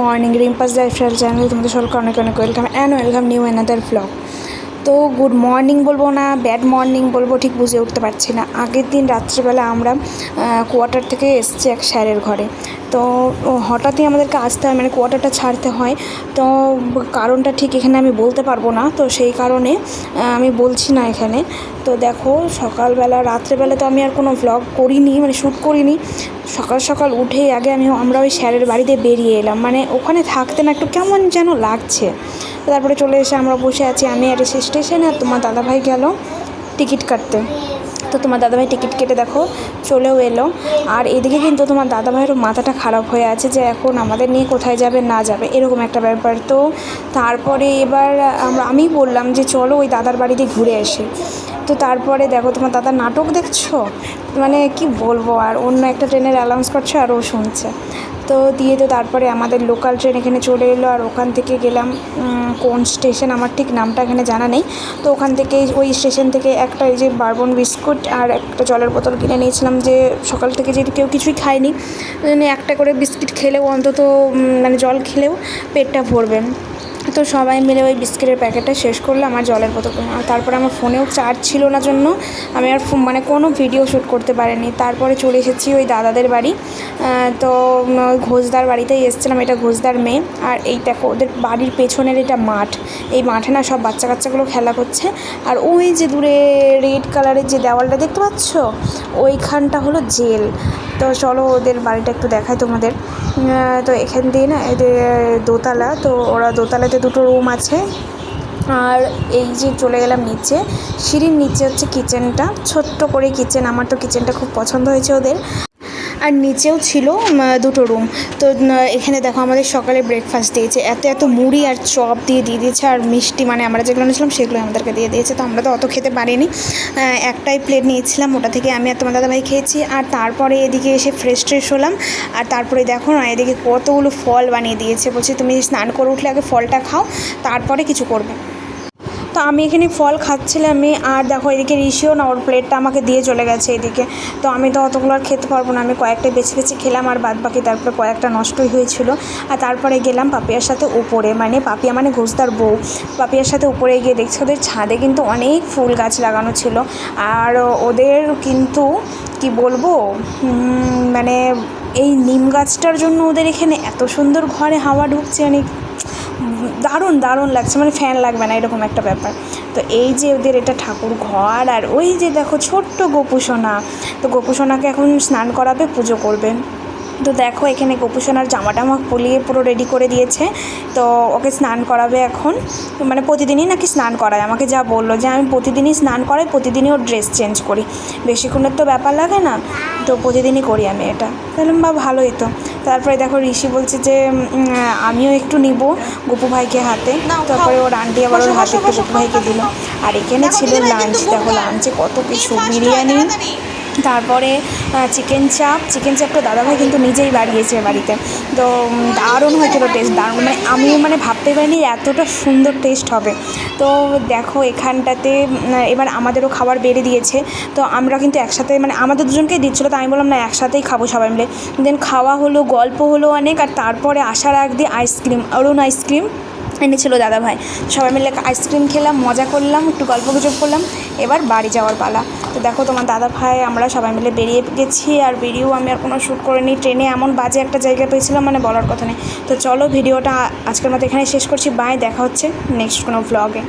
Morning, Rimpa's lifestyle channel, তোমাদের সকলকে অনেক অনেক welcome and welcome new another blog তো গুড মর্নিং বলব না, ব্যাড মর্নিং বলব, ঠিক বুঝে উঠতে পারছি না। আগের দিন রাত্রিবেলা আমরা কোয়ার্টার থেকে এসছি এক স্যারের ঘরে। তো হঠাৎই আমাদেরকে আসতে হয় মানে কোয়ার্টারটা ছাড়তে হয়। তো, কারণটা ঠিক এখানে আমি বলতে পারব না। তো সেই কারণে আমি বলছি না এখানে। তো দেখো, সকালবেলা, রাত্রেবেলা তো আমি আর কোনো ভ্লগ করিনি মানে শ্যুট করিনি। সকাল সকাল উঠেই আগে আমি, আমরা ওই স্যারের বাড়িতে বেরিয়ে এলাম। মানে ওখানে থাকতে না একটু কেমন যেন লাগছে। তারপরে চলে এসে আমরা বসে আছি, আমি আর স্টেশনে আর তোমার দাদাভাই গেল টিকিট কাটতে। তো তোমার দাদাভাই টিকিট কেটে দেখো, চলেও এলো। আর এদিকে কিন্তু তোমার দাদাভাইয়েরও মাথাটা খারাপ হয়ে আছে যে এখন আমাদের নিয়ে কোথায় যাবে, না যাবে, এরকম একটা ব্যাপার। তো তারপরে এবার আমরা আমি বললাম যে চলো ওই দাদার বাড়িতে ঘুরে আসি। তো তারপরে দেখো, তোমার দাদা নাটক দেখছ? মানে কি বলব আর, অন্য একটা ট্রেনের অ্যালাউন্স করছে আর ও শুনছে। তো দিয়ে তো তারপরে আমাদের লোকাল ট্রেন এখানে চলে এলো আর ওখান থেকে গেলাম কোন স্টেশন আমার ঠিক নামটা এখানে জানা নেই। তো ওখান থেকে ওই স্টেশন থেকে একটা এই যে বারবন বিস্কুট আর একটা জলের বোতল কিনে নিয়েছিলাম যে সকাল থেকে যেহেতু কেউ কিছুই খায়নি মানে একটা করে বিস্কিট খেলেও অন্তত মানে জল খেলেও পেটটা ভরবে। তো সবাই মিলে ওই বিস্কিটের প্যাকেটটা শেষ করল আমার জলের বোতল। তারপরে আমার ফোনেও চার্জ ছিল না জন্য আমি আর মানে কোনো ভিডিও শ্যুট করতে পারিনি। তারপরে চলে এসেছি ওই দাদাদের বাড়ি। তো ঘোষদার বাড়িতেই এসেছিলাম, এটা ঘোষদার মেয়ে। আর এই দেখো, ওদের বাড়ির পেছনের এটা মাঠ। এই মাঠে না সব বাচ্চা কাচ্চাগুলো খেলা করছে। আর ওই যে দূরে রেড কালারের যে দেওয়ালটা দেখতে পাচ্ছ? ওইখানটা হলো জেল। তো চলো ওদের বাড়িটা একটু দেখায় তোমাদের। তো এখান দিয়ে না এদের দোতলা, তো ওরা দোতলাতে দুটো রুম আছে। আর এই যে চলে গেলাম নিচে। সিঁড়ির নিচে হচ্ছে কিচেনটা ছোট্ট করে কিচেন আমার তো কিচেনটা খুব পছন্দ হয়েছে ওদের। আর নিচেও ছিল দুটো রুম তো এখানে দেখো আমাদের সকালে ব্রেকফাস্ট দিয়েছে। এত এত মুড়ি আর চপ দিয়ে দিয়ে দিয়েছে, আর মিষ্টি মানে আমরা যেগুলো নিয়েছিলাম সেগুলো আমাদেরকে দিয়ে দিয়েছে। তো আমরা তো অত খেতে পারিনি। একটাই প্লেট নিয়েছিলাম, ওটা থেকে আমি আর তোমার দাদাভাই খেয়েছি। আর তারপরে এদিকে এসে ফ্রেশ ট্রেশ হলাম। আর তারপরে দেখো না, এদিকে কতগুলো ফল বানিয়ে দিয়েছে। বলছে, তুমি স্নান করে উঠলে আগে ফলটা খাও, তারপরে কিছু করবে। তো আমি এখানে ফল খাচ্ছিলামই আর দেখো এদিকে ঋষিও না ওর প্লেটটা আমাকে দিয়ে চলে গেছে এদিকে। তো আমি তো অতগুলো আর খেতে পারব না, আমি কয়েকটা বেছে বেছে খেলাম আর বাদ বাকি তারপরে কয়েকটা নষ্টই হয়েছিল। আর তারপরে গেলাম পাপিয়ার সাথে উপরে মানে পাপিয়া মানে ঘোষদার বউ। পাপিয়ার সাথে উপরে গিয়ে দেখছি ওদের ছাদে কিন্তু অনেক ফুল গাছ লাগানো ছিল। আর ওদের কিন্তু, কি বলব মানে এই নিম গাছটার জন্য ওদের এখানে এত সুন্দর ঘরে হাওয়া ঢুকছে মানে দারুণ দারুণ লাগছে। মানে ফ্যান লাগবে না, এরকম একটা ব্যাপার। তো এই যে ওদের এটা ঠাকুর ঘর, আর ওই যে দেখো ছোট্ট গোপুসোনা। তো গোপুসোনাকে এখন স্নান করাবে, পুজো করবে। তো দেখো এখানে গোপুসোনার জামা টামা পলিয়ে পুরো রেডি করে দিয়েছে। তো ওকে স্নান করাবে এখন। মানে প্রতিদিনই নাকি স্নান করায়। আমাকে যা বলল যে আমি প্রতিদিনই স্নান করাই, প্রতিদিনই ওর ড্রেস চেঞ্জ করি। বেশিক্ষণের তো ব্যাপার লাগে না। তো প্রতিদিনই করি আমি এটা। তাহলে বা ভালোই তো। তারপরে দেখো ঋষি বলছে যে আমিও একটু নিব গোপু ভাইকে হাতে। তারপরে ওর আন্টি আবার ওর হাতে একটু গপু ভাইকে দিল। আর এখানে ছিল লাঞ্চ দেখো লাঞ্চে কত কিছু বিরিয়ানি। তারপরে চিকেন চাপ চিকেন চাপটা দাদাভাই কিন্তু নিজেই বাড়িয়েছে বাড়িতে। তো দারুণ হয়েছিল টেস্ট দারুণ মানে আমি মানে ভাবতে পারিনি এতটা সুন্দর টেস্ট হবে। তো দেখো এখানটাতে এবার আমাদেরও খাবার বেড়ে দিয়েছে। তো আমরা কিন্তু একসাথে মানে আমাদের দুজনকেই দিচ্ছিল, তো আমি বললাম, না, একসাথেই খাব সবাই মিলে। দেন খাওয়া হলো, গল্প হলো অনেক, আর তারপরে আসার আগ দিয়ে আইসক্রিম অরুণ আইসক্রিম এনেছিল দাদা ভাই সবাই মিলে আইসক্রিম খেলাম, মজা করলাম, একটু গল্প গুজব করলাম, এবার বাড়ি যাওয়ার পালা। তো দেখো তোমার দাদা ভাই আমরা সবাই মিলে বেরিয়ে গেছি, আর বেরিয়েও আমি আর কোনো শ্যুট করিনি। ট্রেনে এমন বাজে একটা জায়গা পেয়েছিলাম মানে বলার কথা নেই। তো চলো ভিডিওটা আজকের মতো এখানে শেষ করছি। বাই, দেখা হচ্ছে নেক্সট কোনো ব্লগে